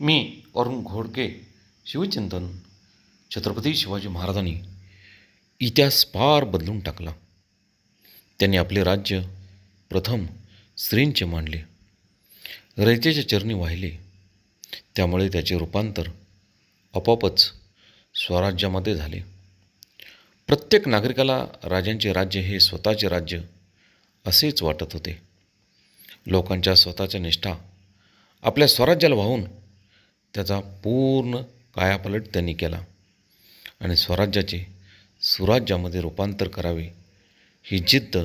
मी अरुण घोडके शिवचिंतन छत्रपती शिवाजी महाराजांनी इतिहास पार बदलून टाकला. त्यांनी आपले राज्य प्रथम स्त्रींचे मांडले. रयतेच्या चरणी वाहिले. त्यामुळे त्याचे रूपांतर आपोआपच स्वराज्यामध्ये झाले. प्रत्येक नागरिकाला राजांचे राज्य हे स्वतःचे राज्य असेच वाटत होते. लोकांच्या स्वतःच्या निष्ठा आपल्या स्वराज्याला वाहून त्याचा पूर्ण कायापालट त्यांनी केला. आणि स्वराज्याचे सुराज्यामध्ये रूपांतर करावे ही जिद्द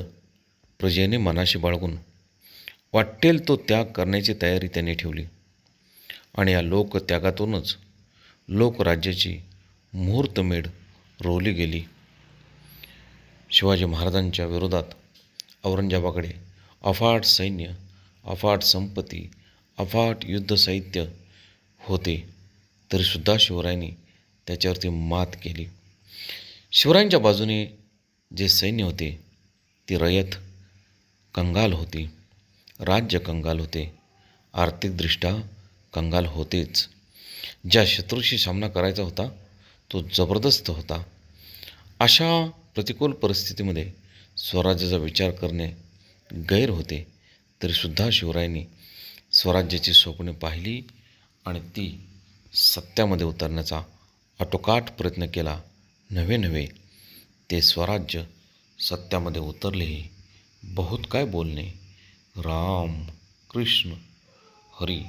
प्रजेने मनाशी बाळगून वाटेल तो त्याग करण्याची तयारी त्यांनी ठेवली. आणि या लोकत्यागातूनच लोकराज्याची मुहूर्तमेढ रोवली गेली. शिवाजी महाराजांच्या विरोधात औरंगजेबाकडे अफाट सैन्य अफाट संपत्ती अफाट युद्ध साहित्य होते. तरीसुद्धा शिवरायांनी त्याच्यावरती मात केली. शिवरायांच्या बाजूने जे सैन्य होते ती रयत कंगाल होती. राज्य कंगाल होते. आर्थिकदृष्ट्या कंगाल होतेच. ज्या शत्रूशी सामना करायचा होता तो जबरदस्त होता. अशा प्रतिकूल परिस्थितीमध्ये स्वराज्याचा विचार करणे गैर होते. तरीसुद्धा शिवरायांनी स्वराज्याची स्वप्ने पाहिली. आणि ती सत्यामध्ये उतरण्याचा आटोकाट प्रयत्न केला. नव्हे नव्हे. ते स्वराज्य सत्यामध्ये उतरलेही बहुत काय बोलणे. राम कृष्ण हरी